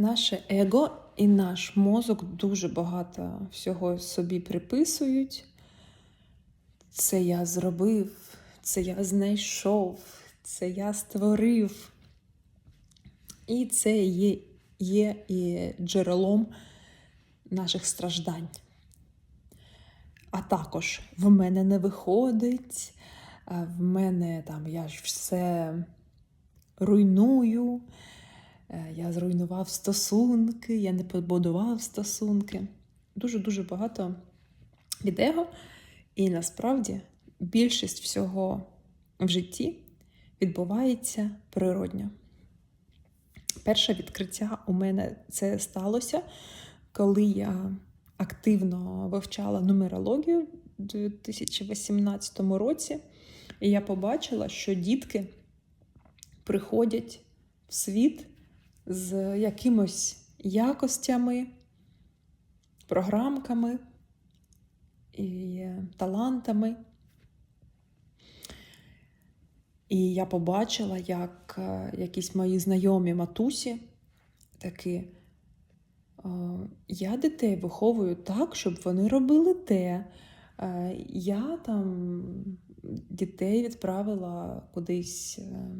Наше его і наш мозок дуже багато всього собі приписують. Це я зробив, це я знайшов, це я створив. І це є, є і джерелом наших страждань. А також в мене не виходить, в мене там я ж все руйную, я зруйнував стосунки, я не побудував стосунки. Дуже-дуже багато від. І насправді більшість всього в житті відбувається природньо. Перше відкриття у мене це сталося, коли я активно вивчала нумерологію у 2018 році, і я побачила, що дітки приходять в світ з якимось якостями, програмками і талантами. І я побачила, як е, якісь мої знайомі матусі такі, е, я дітей виховую так, щоб вони робили те. Е, Я там дітей відправила кудись е,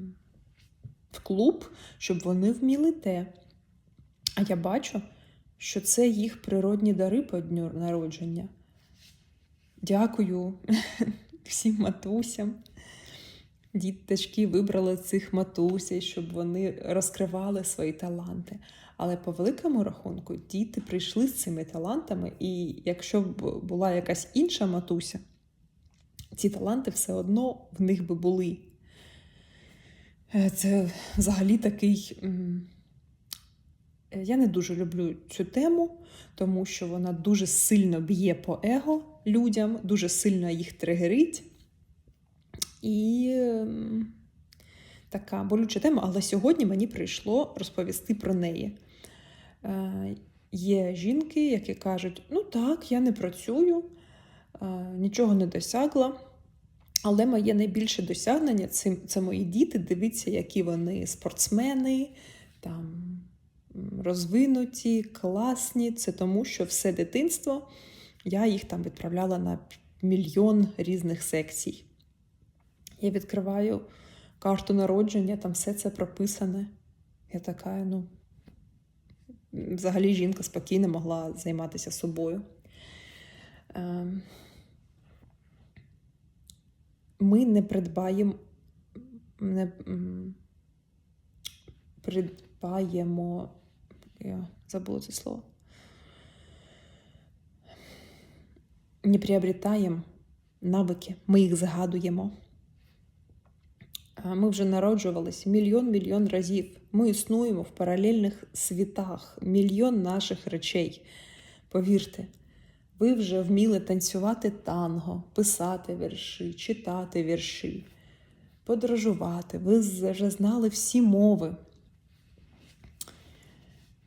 в клуб, щоб вони вміли те. А я бачу, що це їх природні дари по дню народження. Дякую всім матусям. Діточки вибрали цих матусей, щоб вони розкривали свої таланти. Але по великому рахунку діти прийшли з цими талантами, і якщо б була якась інша матуся, ці таланти все одно в них би були. Е, Це взагалі такий. е, Я не дуже люблю цю тему, тому що вона дуже сильно б'є по его людям, дуже сильно їх тригерить. І така болюча тема, але сьогодні мені прийшло розповісти про неї. Е, Є жінки, які кажуть: ну так, я не працюю, нічого не досягла. Але моє найбільше досягнення це, це мої діти. Дивіться, які вони спортсмени, там, розвинуті, класні. Це тому, що все дитинство я їх там відправляла на мільйон різних секцій. Я відкриваю карту народження, там все це прописане. Я така, ну, взагалі жінка спокійно могла займатися собою. Ми не придбаємо, не придбаємо, я забула це слово. Не приобретаємо навики, ми їх згадуємо. Ми вже народжувались мільйон-мільйон разів. Ми існуємо в паралельних світах, мільйон наших речей. Повірте, ви вже вміли танцювати танго, писати вірші, читати вірші, подорожувати. Ви вже знали всі мови.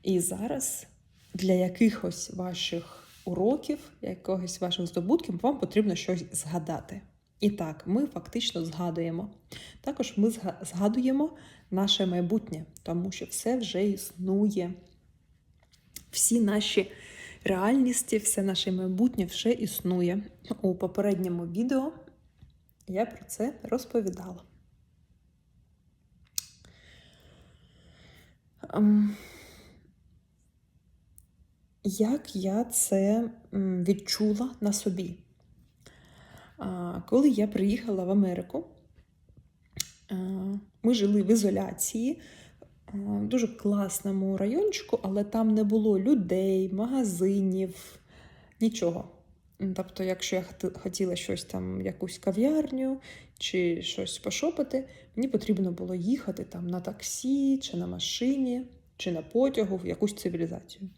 І зараз для якихось ваших уроків, якогось ваших здобутків, вам потрібно щось згадати. І так, ми фактично згадуємо. Також ми згадуємо наше майбутнє, тому що все вже існує. Всі наші реальності, все наше майбутнє вже існує. У попередньому відео я про це розповідала. Ем, Як я це відчула на собі? Коли я приїхала в Америку, ми жили в ізоляції, дуже класному райончику, але там не було людей, магазинів, нічого. Тобто, якщо я хотіла щось там, якусь кав'ярню чи щось пошопити, мені потрібно було їхати там на таксі, чи на машині, чи на потягу в якусь цивілізацію.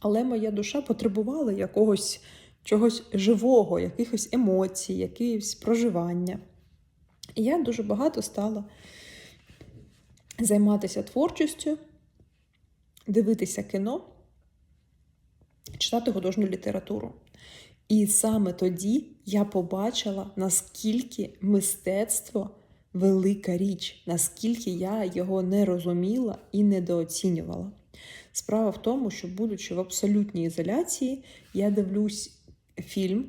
Але моя душа потребувала якогось чогось живого, якихось емоцій, якихось проживання. І я дуже багато стала займатися творчістю, дивитися кіно, читати художню літературу. І саме тоді я побачила, наскільки мистецтво велика річ, наскільки я його не розуміла і недооцінювала. Справа в тому, що, будучи в абсолютній ізоляції, я дивлюсь фільм,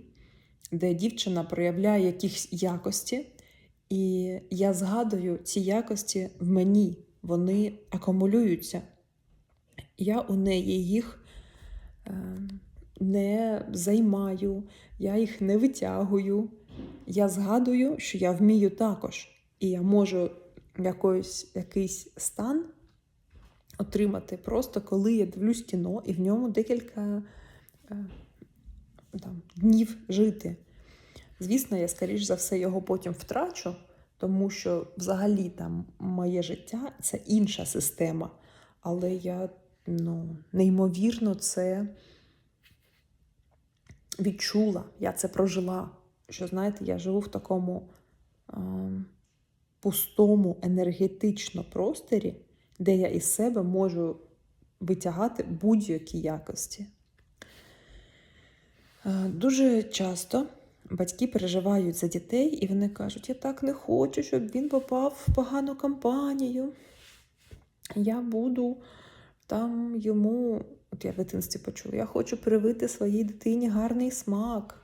де дівчина проявляє якісь якості, і я згадую ці якості в мені, вони акумулюються. Я у неї їх е, не займаю, я їх не витягую. Я згадую, що я вмію також, і я можу якийсь, якийсь стан отримати просто коли я дивлюсь кіно і в ньому декілька е, там, днів жити. Звісно, я, скоріш за все, його потім втрачу, тому що взагалі там моє життя це інша система. Але я ну, неймовірно це відчула, я це прожила. Що, знаєте, я живу в такому е, пустому енергетично просторі, де я із себе можу витягати будь-які якості. Е, Дуже часто батьки переживають за дітей, і вони кажуть: я так не хочу, щоб він попав в погану компанію. Я буду там йому, от я в дитинстві почула, я хочу привити своїй дитині гарний смак.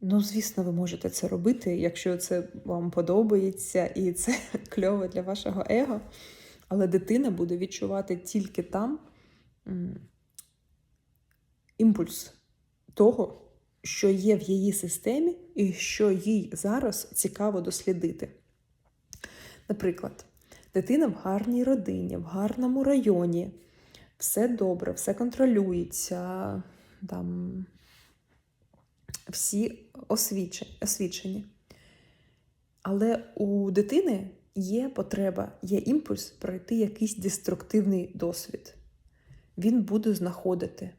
Ну, звісно, ви можете це робити, якщо це вам подобається і це кльово для вашого его. Але дитина буде відчувати тільки там імпульс того, що є в її системі, і що їй зараз цікаво дослідити. Наприклад, дитина в гарній родині, в гарному районі, все добре, все контролюється, там всі освічені. Але у дитини є потреба, є імпульс пройти якийсь деструктивний досвід. Він буде знаходити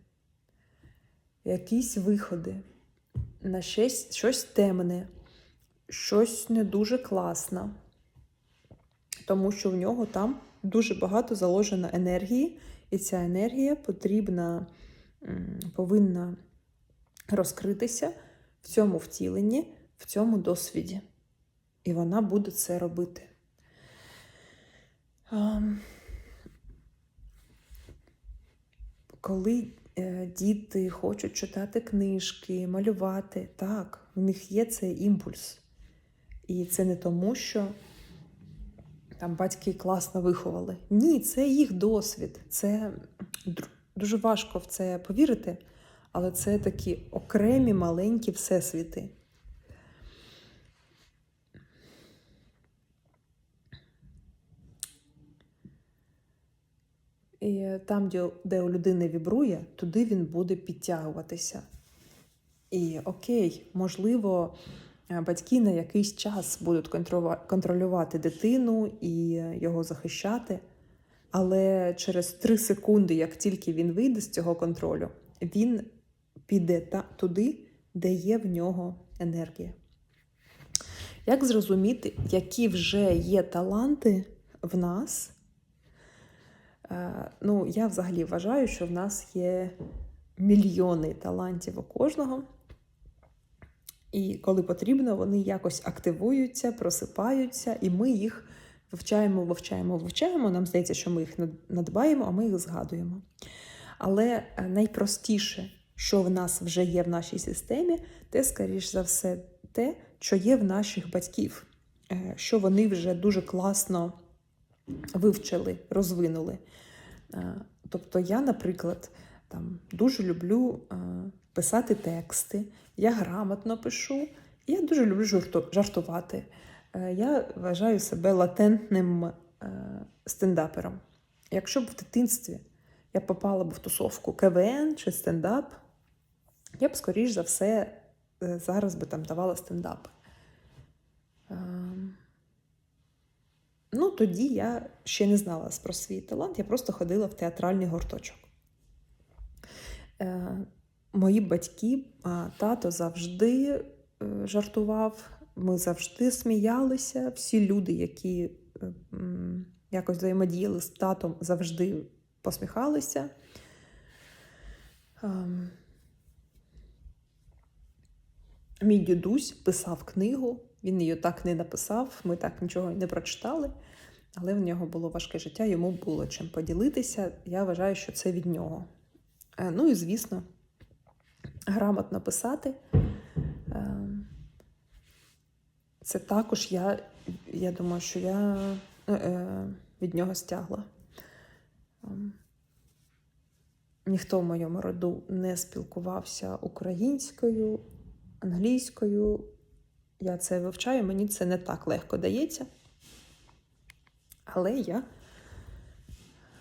якісь виходи на щось, щось темне, щось не дуже класне, тому що в нього там дуже багато заложено енергії, і ця енергія потрібна, повинна розкритися в цьому втіленні, в цьому досвіді. І вона буде це робити. Коли діти хочуть читати книжки, малювати, так, в них є цей імпульс. І це не тому, що там батьки класно виховали. Ні, це їх досвід. Це дуже важко в це повірити, але це такі окремі маленькі всесвіти. І там, де, де у людини вібрує, туди він буде підтягуватися. І окей, можливо, е, батьки на якийсь час будуть контролювати дитину і його захищати. Але через три секунди, як тільки він вийде з цього контролю, він піде та, туди, де є в нього енергія. Як зрозуміти, які вже є таланти в нас? Е, Ну, я взагалі вважаю, що в нас є мільйони талантів у кожного. І коли потрібно, вони якось активуються, просипаються, і ми їх вивчаємо, вивчаємо, вивчаємо. Нам здається, що ми їх надбаємо, а ми їх згадуємо. Але е, найпростіше, що в нас вже є в нашій системі, те, скоріш за все, те, що є в наших батьків, е, що вони вже дуже класно вивчили, розвинули. Е, Тобто я, наприклад, там дуже люблю е, писати тексти, я грамотно пишу, я дуже люблю жартувати. Е, Я вважаю себе латентним стендапером. Якщо б в дитинстві я попала б в тусовку КВН чи стендап, я б, скоріш за все, зараз би там давала стендап. Ну, тоді я ще не знала про свій талант, я просто ходила в театральний гурточок. Е, мої батьки, тато завжди е, жартував, ми завжди сміялися. Всі люди, які е, якось взаємодіяли з татом, завжди посміхалися. Ем, Мій дідусь писав книгу, він її так не написав, ми так нічого не прочитали. Але в нього було важке життя, йому було чим поділитися. Я вважаю, що це від нього. Е, Ну і звісно, грамотно писати. Е, Це також я, я думаю, що я е, від нього стягла. Ніхто в моєму роду не спілкувався українською, англійською. Я це вивчаю, мені це не так легко дається. Але я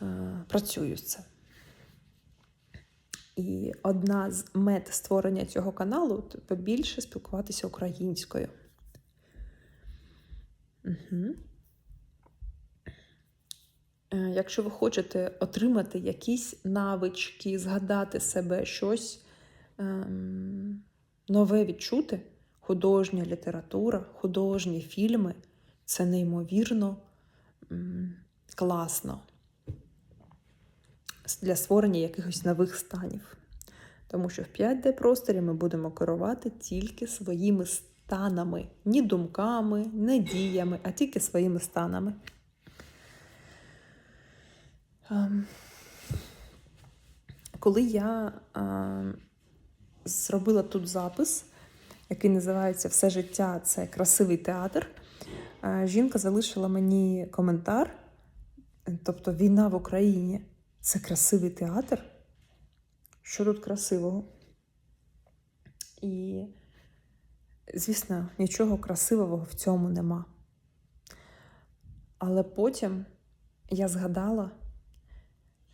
е, працюю з цим. І одна з мет створення цього каналу т- побільше спілкуватися українською. Угу. Якщо ви хочете отримати якісь навички, згадати себе, щось ем, нове відчути, художня література, художні фільми це неймовірно класно для створення якихось нових станів. Тому що в 5D просторі ми будемо керувати тільки своїми станами, ні думками, не діями, а тільки своїми станами. Ем, Коли я зробила тут запис, який називається Все життя це красивий театр, жінка залишила мені коментар, тобто війна в Україні це красивий театр. Що тут красивого? І, звісно, нічого красивого в цьому нема. Але потім я згадала,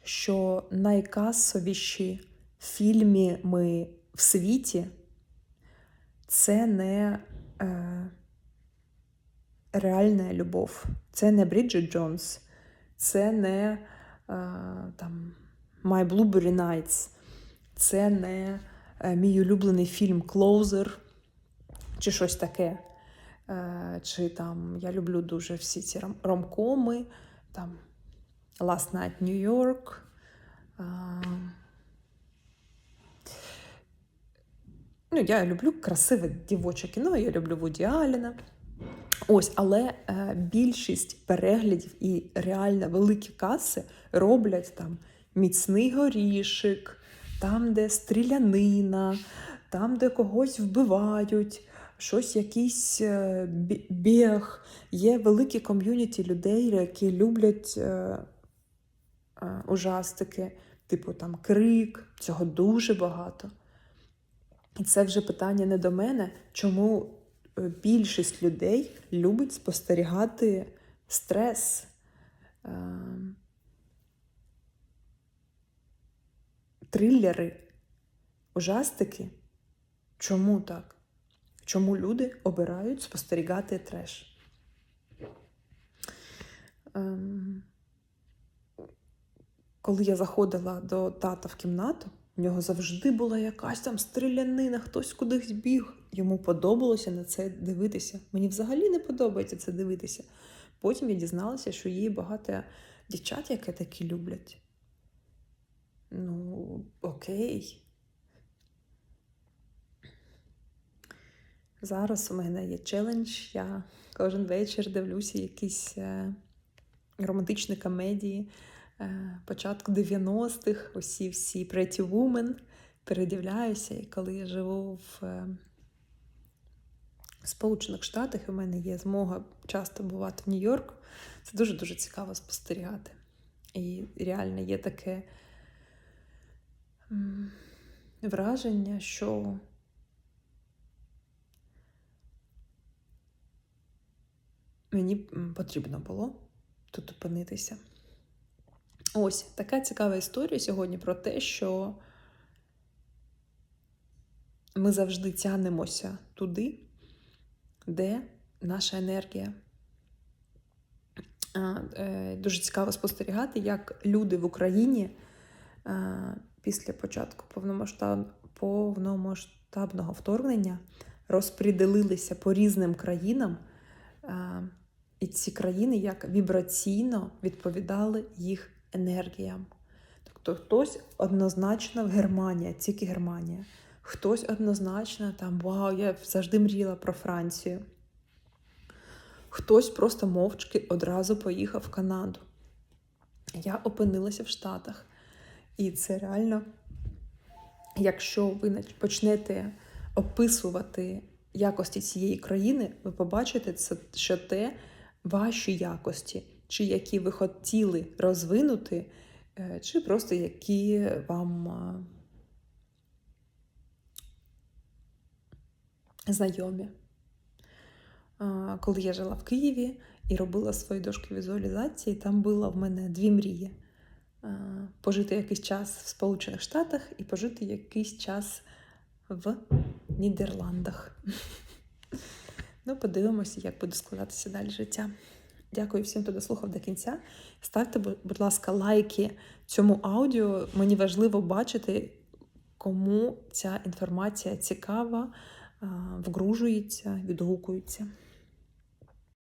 що найкасовіші фільми в світі це не е, реальна любов, це не Бріджит Джонс, це не е, там, My Blueberry Nights, це не е, мій улюблений фільм Клоузер чи щось таке. Е, чи там я люблю дуже всі ці ромкоми, там Last Night New York. Ну, я люблю красиве дівоче кіно, я люблю Вуді Аліна. Ось, але е, більшість переглядів і реально великі каси роблять там міцний горішик, там, де стрілянина, там, де когось вбивають, щось якийсь е, біг. Є великі ком'юніті людей, які люблять е, е, ужастики, типу там крик, цього дуже багато. І це вже питання не до мене, чому більшість людей любить спостерігати стрес. е, Трилери, ужастики. Чому так? Чому люди обирають спостерігати треш? Ем, Коли я заходила до тата в кімнату, в нього завжди була якась там стрілянина, хтось кудись біг. Йому подобалося на це дивитися. Мені взагалі не подобається це дивитися. Потім я дізналася, що є багато дівчат, які такі люблять. Ну, окей. Зараз у мене є челендж. Я кожен вечір дивлюся якісь е, романтичні комедії початку 90-х, усі всі Pretty Woman. Передивляюся, і коли я живу в е, Сполучених Штатах, і в мене є змога часто бувати в Нью-Йорку, це дуже-дуже цікаво спостерігати. І реально є таке враження, що мені потрібно було тут опинитися. Ось така цікава історія сьогодні про те, що ми завжди тянемося туди, де наша енергія. Е, Дуже цікаво спостерігати, як люди в Україні після початку повномасштабного вторгнення розподілилися по різним країнам. І ці країни як вібраційно відповідали їх енергіям. Тобто хтось однозначно в Германія, тільки Германія. Хтось однозначно там, вау, я завжди мріяла про Францію. хтось просто мовчки одразу поїхав в Канаду. Я опинилася в Штатах. І це реально, якщо ви почнете описувати якості цієї країни, ви побачите, це, що те ваші якості, чи які ви хотіли розвинути, е, чи просто які вам знайомі. Коли я жила в Києві і робила свої дошки візуалізації, там було в мене дві мрії: пожити якийсь час в Сполучених Штатах і пожити якийсь час в Нідерландах. Ну, подивимося, як буде складатися далі життя. Дякую всім, хто дослухав до кінця. Ставте, будь ласка, лайки цьому аудіо. Мені важливо бачити, кому ця інформація цікава, вгружується, відгукується.